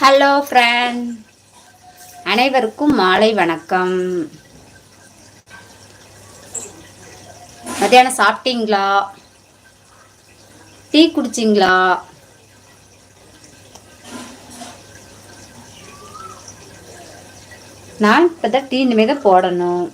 Hello friend அனைவருக்கும் மாலை வணக்கம். மத்தியானம் சாப்பிட்டீங்களா? டீ குடிச்சிங்களா? நான் இப்போ தான் டீ இனிமேல் தான் போடணும்.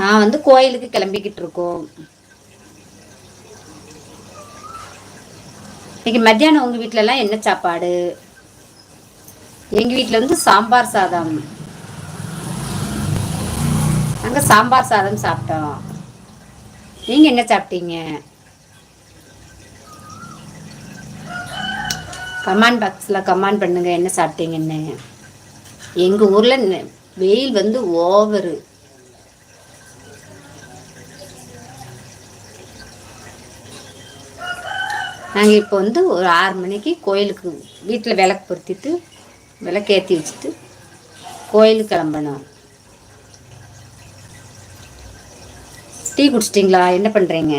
நான் வந்து கோயிலுக்கு கிளம்பிக்கிட்டு இருக்கோம். இன்னைக்கு மத்தியானம் உங்கள் வீட்டிலலாம் என்ன சாப்பாடு? எங்கள் வீட்டில் வந்து சாம்பார் சாதம். நாங்கள் சாம்பார் சாதம் சாப்பிட்டோம். நீங்கள் என்ன சாப்பிட்டீங்க? கமாண்ட் பாக்ஸில் கமாண்ட் பண்ணுங்க என்ன சாப்பிட்டீங்கன்னு. எங்கள் ஊரில் வெயில் வந்து ஓவரு. நாங்கள் இப்போ வந்து ஒரு ஆறு மணிக்கு கோயிலுக்கு வீட்டில் விளக்கு பொருத்திட்டு விளக்கு ஏற்றி வச்சுட்டு கோயிலுக்கு கிளம்பணும். டீ குடிச்சிட்டிங்களா? என்ன பண்ணுறீங்க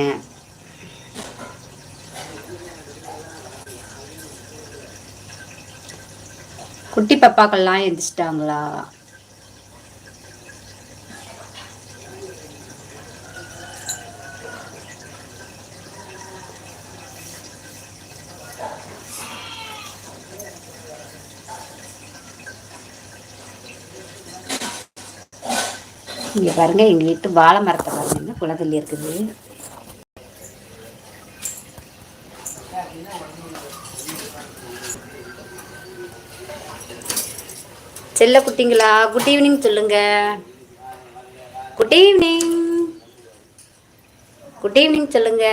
குட்டி பப்பாக்கள்லாம் எழுந்திரிச்சிட்டாங்களா இங்கே பாருங்க எங்கள் வீட்டு வாழை மரத்தை பாருங்க குளத்தில் இருக்குது. செல்ல குட்டிங்களா குட் ஈவினிங் சொல்லுங்க. குட் ஈவினிங் குட் ஈவினிங் சொல்லுங்க.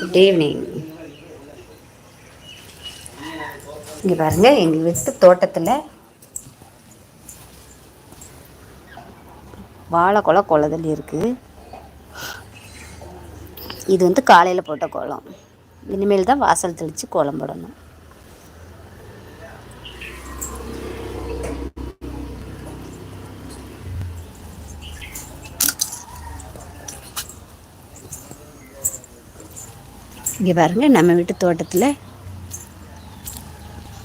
குட் ஈவினிங் இங்கே பாருங்க எங்கள் வீட்டு தோட்டத்தில் வாழைக்குலை குளதல் இருக்குது இது வந்து காலையில் போட்ட கோலம். இனிமேல் தான் வாசல் தெளித்து கோலம் போடணும். இங்கே பாருங்கள் நம்ம வீட்டு தோட்டத்தில்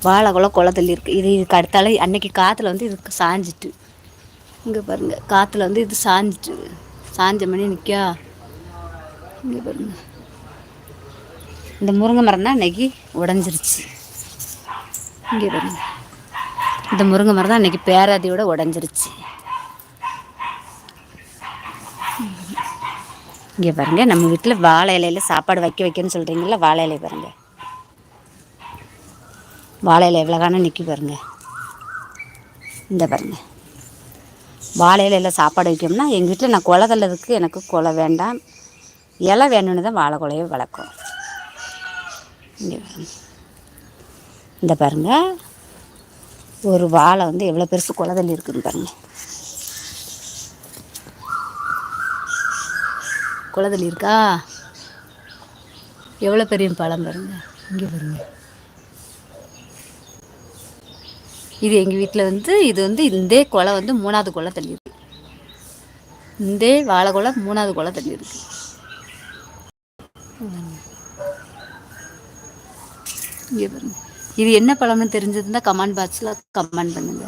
வாழைக்குளம் குளத்தில் இருக்குது இது இதுக்கு அடுத்தால அன்னைக்கு காற்றுல வந்து இதுக்கு சாஞ்சிட்டு. இங்கே பாருங்கள் காற்றுல வந்து இது சாஞ்சிட்டு. சாஞ்ச மணி நிற்கா இங்கே பாருங்கள் இந்த முருங்கை மரம் தான் அன்னைக்கு உடஞ்சிருச்சு. இங்கே பாருங்கள் இந்த முருங்கை மரம் தான் அன்னைக்கு பேராதியோட உடஞ்சிருச்சு. இங்கே பாருங்கள் நம்ம வீட்டில் வாழை இலையில் சாப்பாடு வைக்க வைக்கன்னு சொல்கிறீங்களா வாழை இலையை பாருங்கள் வாழையில் எவ்வளோ காணம்? நிற்கி பாருங்க. இந்த பாருங்க. வாழையில எல்லாம் சாப்பாடு வைக்கணும்னா எங்கள் வீட்டில் நான் கொலை தள்ளதுக்கு எனக்கு குலை வேண்டாம். இலை வேணும்னு தான் வாழை குலையை வளர்க்கும். இங்கே பாருங்கள் இந்த பாருங்க. ஒரு வாழை வந்து எவ்வளோ பெருசு குலதள்ளி இருக்குதுன்னு பாருங்க. குலதள்ளி இருக்கா? எவ்வளோ பெரிய பழம் பாருங்க. இங்கே பாருங்க. இது எங்கள் வீட்டில் வந்து இது வந்து இந்த குலை வந்து மூணாவது குலை தள்ளி இருக்கு. இந்த வாழை கொலை மூணாவது குலை தள்ளி இருக்கு. இங்கே பாருங்க. இது என்ன பழம்னு தெரிஞ்சதுன்னா கமெண்ட் பாக்ஸில் கமெண்ட் பண்ணுங்க.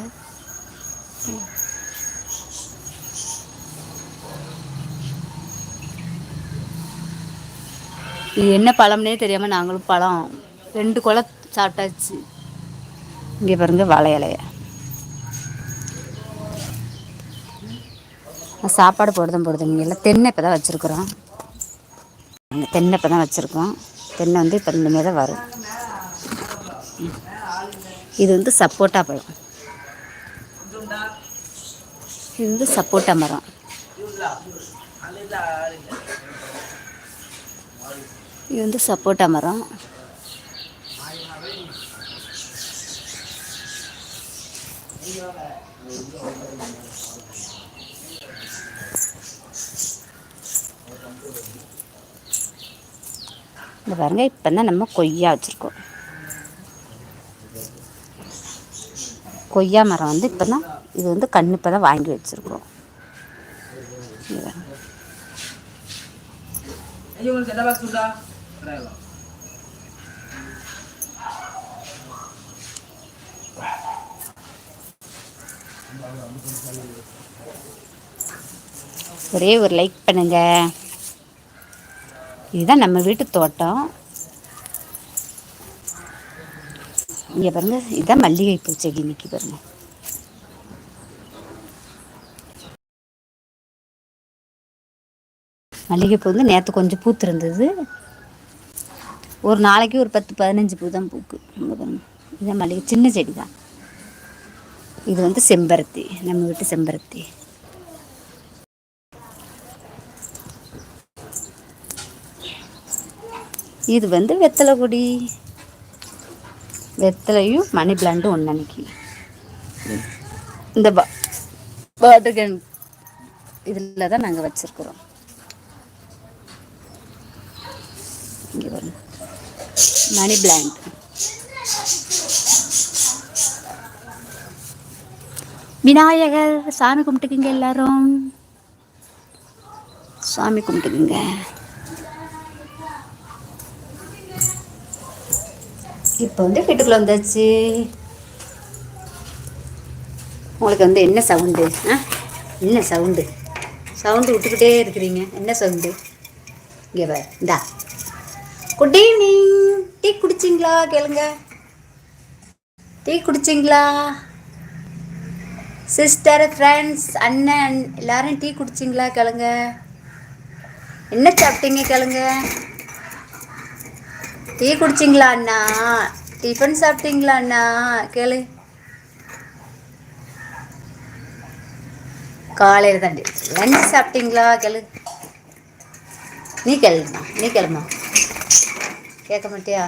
இது என்ன பழம்னே தெரியாமல் நாங்களும் பழம். ரெண்டு குலை சாப்பிட்டாச்சு. இங்கே பாருங்க வாழை இலைய. சாப்பாடு போடுதான் போடுதுங்க இல்லை தென்னை இப்போ தான் வச்சுருக்குறோம். தென்னை இப்போ தான் வச்சுருக்கோம். தென்னை வந்து இப்போ இனிமேல் தான் வரும். இது வந்து சப்போட்டா பழம். இது வந்து சப்போட்டா மரம். இது வந்து சப்போட்டா மரம். இந்த பாருங்க இப்போ தான் நம்ம கொய்யா வச்சுருக்கோம். கொய்யா மரம் வந்து இப்போ தான் இது வந்து கண்ணு இப்போ தான் வாங்கி வச்சுருக்கோம். ஐயோ உங்களுக்கு செட்ட ஒரே ஒரு லைக் பண்ணுங்க. இதுதான் நம்ம வீட்டு தோட்டம். இங்கே பாருங்க இதுதான் மல்லிகைப்பூ செடி நிற்கி பாருங்க. மல்லிகைப்பூ வந்து நேற்று கொஞ்சம் பூத்திருந்தது. ஒரு நாளைக்கு ஒரு பத்து பதினஞ்சு பூ தான் பூக்கு. இதான் பாருங்க இதுதான் மல்லிகை சின்ன செடி தான் இது வந்து செம்பருத்தி நம்ம வீட்டு செம்பருத்தி. இது வந்து வெத்தலை கொடி வெத்தலையும் மணி பிளாண்டும் ஒன்று அன்னைக்கு. இந்த பா பாட்டுகன் இதில் தான் நாங்கள் வச்சுருக்குறோம். இங்கே வரும் மணி பிளாண்ட் விநாயகர் சாமி கும்பிட்டுக்குங்க எல்லாரும். சாமி கும்பிட்டுக்குங்க. இப்போ வந்து வீட்டுக்குள்ளே வந்தாச்சு. உங்களுக்கு வந்து என்ன சவுண்டு ஆ? என்ன சவுண்டு சவுண்டு விட்டுக்கிட்டே இருக்கிறீங்க. என்ன சவுண்டு இங்கே பார். இந்தா. குட் ஈவினிங் டீ குடிச்சிங்களா? கேளுங்க. டீ குடிச்சிங்களா? சிஸ்டர் ஃப்ரெண்ட்ஸ் அண்ணன் எல்லாரும் டீ குடிச்சிங்களா கிளங்க. என்ன சாப்பிட்டீங்க கிளங்க. டீ குடிச்சிங்களா அண்ணா? டிஃபன் சாப்பிட்டீங்களா அண்ணா? கேளு. காலையில் தான் லஞ்ச் சாப்பிட்டீங்களா கேளு. நீ கேளுமா நீ கேளுமா. கேட்க மாட்டியா?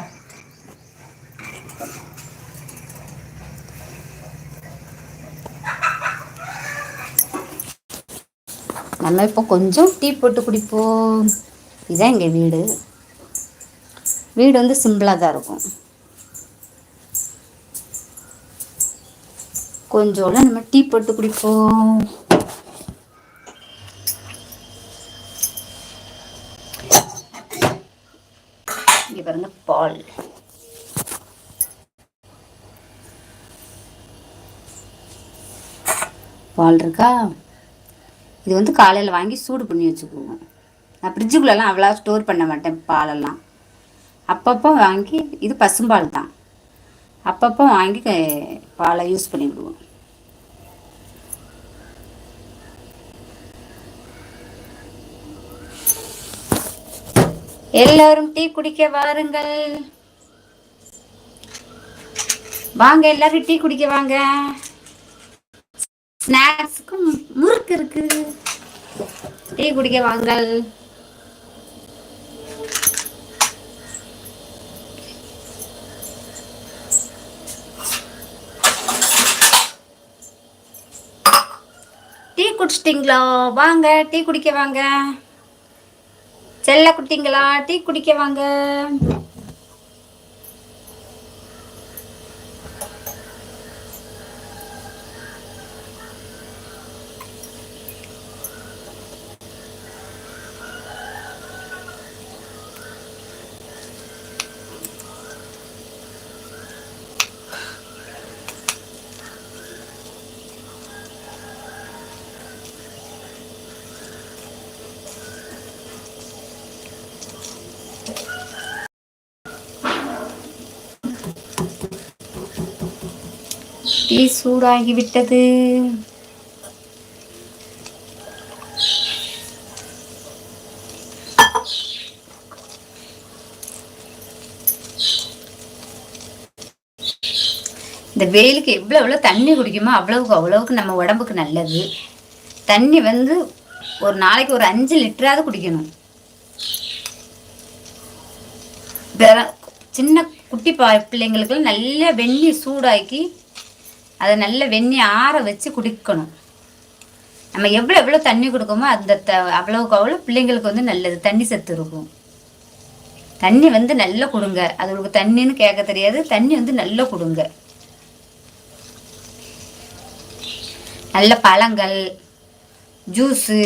நம்ம இப்போ கொஞ்சம் டீ போட்டு குடிப்போம். இதுதான் எங்கள் வீடு. வீடு வந்து சிம்பிளாக தான் இருக்கும். கொஞ்சோட நம்ம டீ போட்டு குடிப்போம். இங்கே பாருங்க பால். பால் இருக்கா? இது வந்து காலையில் வாங்கி சூடு பண்ணி வச்சுக்குவோம் நான் ஃப்ரிட்ஜுக்குள்ளெல்லாம் அவ்வளோ ஸ்டோர் பண்ண மாட்டேன் பாலெல்லாம். அப்பப்போ வாங்கி இது பசும்பால் தான். அப்பப்போ வாங்கி பாலை யூஸ் பண்ணிவிடுவோம் எல்லோரும் டீ குடிக்க வாருங்கள். வாங்க எல்லாரும் டீ குடிக்க வாங்க. ஸ்நாக்ஸுக்கும் இருக்கு. டீ குடிக்க வாங்கள் டீ குடிச்சிட்டிங்களோ? வாங்க டீ குடிக்க வாங்க. செல்ல குட்டிங்களா? டீ குடிக்க வாங்க. டீ சூடாகி விட்டது இந்த வெயிலுக்கு எவ்வளோ எவ்வளோ தண்ணி குடிக்குமோ அவ்வளவுக்கு அவ்வளவுக்கு நம்ம உடம்புக்கு நல்லது. தண்ணி வந்து ஒரு நாளைக்கு ஒரு அஞ்சு லிட்டராவது குடிக்கணும். சின்ன குட்டி பா பிள்ளைங்களுக்குலாம் நல்ல வெந்நீர் சூடாக்கி அதை நல்ல வெந்நி ஆற வச்சு குடிக்கணும். நம்ம எவ்வளோ எவ்வளோ தண்ணி கொடுக்கோமோ அந்த த அவ்வளோக்கு அவ்வளோ பிள்ளைங்களுக்கு வந்து நல்லது. தண்ணி சத்து இருக்கும். தண்ணி வந்து நல்லா கொடுங்க. அது உங்களுக்கு தண்ணின்னு கேட்க தெரியாது. தண்ணி வந்து நல்லா கொடுங்க. நல்ல பழங்கள் ஜூஸு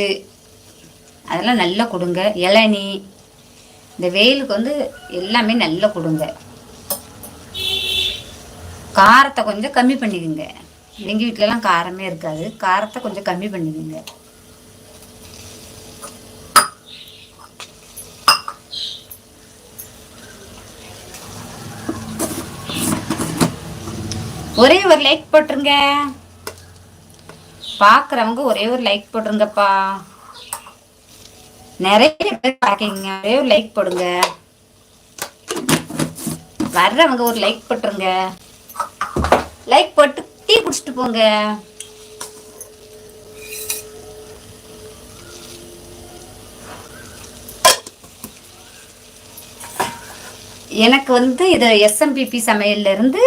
அதெல்லாம் நல்லா கொடுங்க. இளநி இந்த வெயிலுக்கு வந்து எல்லாமே நல்லா கொடுங்க. காரத்தை கொஞ்சம் கம்மி பண்ணிக்கோங்க. எங்கள் வீட்டிலலாம் காரமே இருக்காது. காரத்தை கொஞ்சம் கம்மி பண்ணிக்கோங்க. ஒரே ஒரு லைக் போட்டுருங்க. பார்க்குறவங்க ஒரே ஒரு லைக் போட்டுருங்கப்பா. நிறைய பேர் பார்க்கீங்க ஒரே ஒரு லைக் போடுங்க. வர்றவங்க ஒரு லைக் போட்டுருங்க. லைக் போட்டு டீ குடிச்சிட்டு போங்க. எனக்கு வந்து இது எஸ்எம்பிபி சமையல்ல இருந்து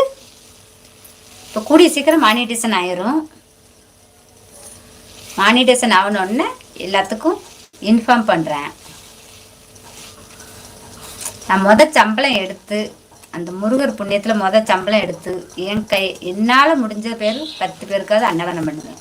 இப்போ கூடிய சீக்கிரம் மானிட்டேஷன் ஆயிரும். மானிட்டேஷன் ஆகணுன்னு எல்லாத்துக்கும் இன்ஃபார்ம் பண்ணுறேன் நான் முத சம்பளம் எடுத்து அந்த முருகர் புண்ணியத்தில் முத சம்பளம் எடுத்து என் கை என்னால் முடிஞ்ச பேர் பத்து பேருக்காவது அன்னதானம் பண்ணுவேன்.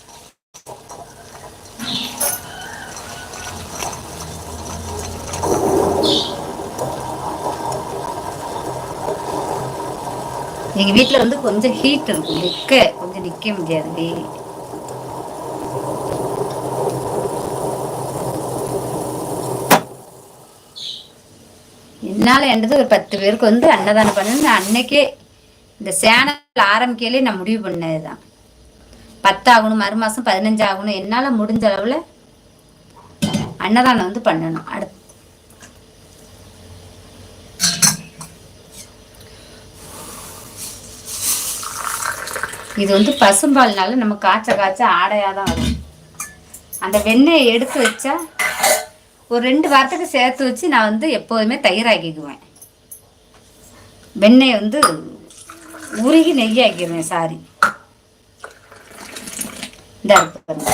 எங்கள் வீட்டில் வந்து கொஞ்சம் ஹீட் இருக்கும். நிற்க கொஞ்சம் நிற்க முடியாது. என்னால் என்றது ஒரு பத்து பேருக்கு வந்து அன்னதானம் பண்ணணும் அன்னைக்கே இந்த சேனல் ஆரம்பிக்கையிலே நான் முடிவு பண்ணது தான் பத்தாகணும் மறு மாதம் பதினஞ்சு ஆகணும் என்னால் முடிஞ்ச அளவில் அன்னதானம் வந்து பண்ணணும். அடுத்து. இது வந்து பசும்பால்னால நம்ம காய்ச்ச காய்ச்ச ஆடையாக தான் வரும். அந்த வெண்ணெயை எடுத்து வச்சா ஒரு ரெண்டு வாரத்துக்கு சேர்த்து வச்சு நான் வந்து எப்போதுமே தயிராக்கிக்குவேன். வெண்ணெயை வந்து உருகி நெய்யாக்கிடுவேன் சாரி. இந்த பாருங்க.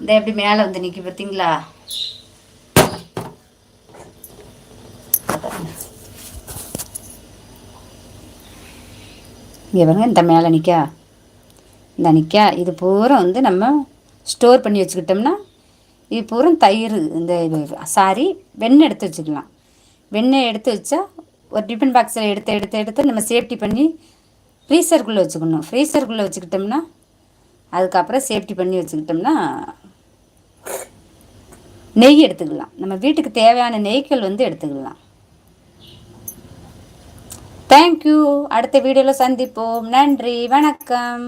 இந்த எப்படி மேலே வந்து நிற்கி பார்த்தீங்களா இங்கே பாருங்க இந்த மேலே நிற்கா இந்த நிற்கா இது பூரா வந்து நம்ம ஸ்டோர் பண்ணி வச்சுக்கிட்டோம்னா இது பூரா தயிர் இந்த சாரி வெண்ணெய் எடுத்து வச்சுக்கலாம். வெண்ணெய் எடுத்து வச்சா ஒரு டிஃபன் பாக்ஸில் எடுத்து எடுத்து எடுத்து நம்ம சேஃப்டி பண்ணி ஃப்ரீசருக்குள்ளே வச்சுக்கணும். ஃப்ரீசருக்குள்ளே வச்சுக்கிட்டோம்னா அதுக்கப்புறம் சேஃப்டி பண்ணி வச்சுக்கிட்டோம்னா நெய் எடுத்துக்கலாம். நம்ம வீட்டுக்கு தேவையான நெய்கள் வந்து எடுத்துக்கலாம். தேங்க்யூ அடுத்த வீடியோவில் சந்திப்போம். நன்றி. வணக்கம்.